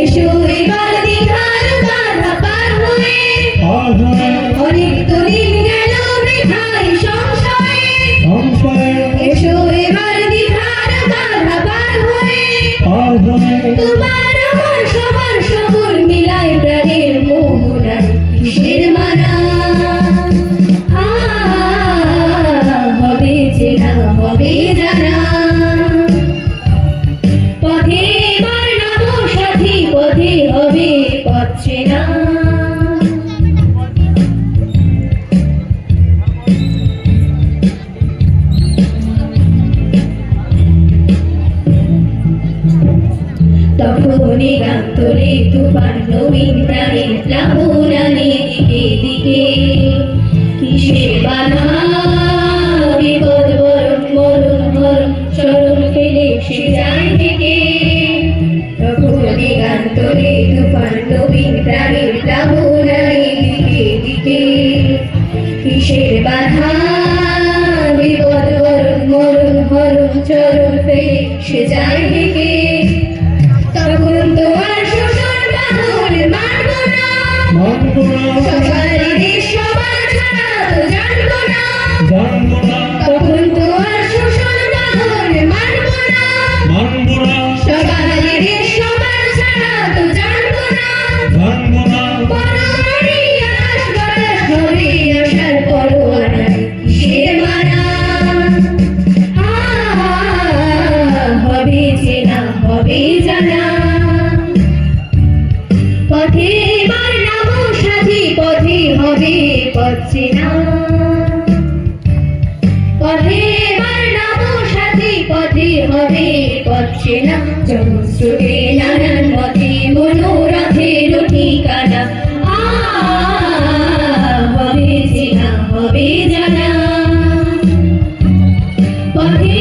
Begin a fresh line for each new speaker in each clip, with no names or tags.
এসো এবার দিঘার পার হয়ে। তখনই গান তোলে তুফান নবীন প্রাণের প্লাবনানে দিকে দিকে কিসের বাধা বিপদ বরণ মরণ মরণ চরণ ফেলে সে যায় থেকে। তখনই গান তোলে তুফান নবীন প্রাণের প্লাবনানে দিকে দিকে কিসের বাধা বিপদ বরণ মরণ মরণ চরণ ফেলে সে যায় থেকে। তখন তো আর শোষণ বাহন মানব না।
মানব না। চঞ্চলে নানান
পথে মনোরথের ঠিকানা হবে চেনা হবে জানা পথে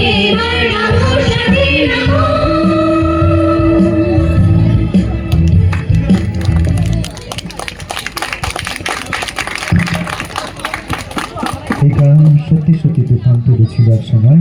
সাথে নামো এই কারণ সত্যি সত্যি দুর্দান্ত ছিল এক সময়।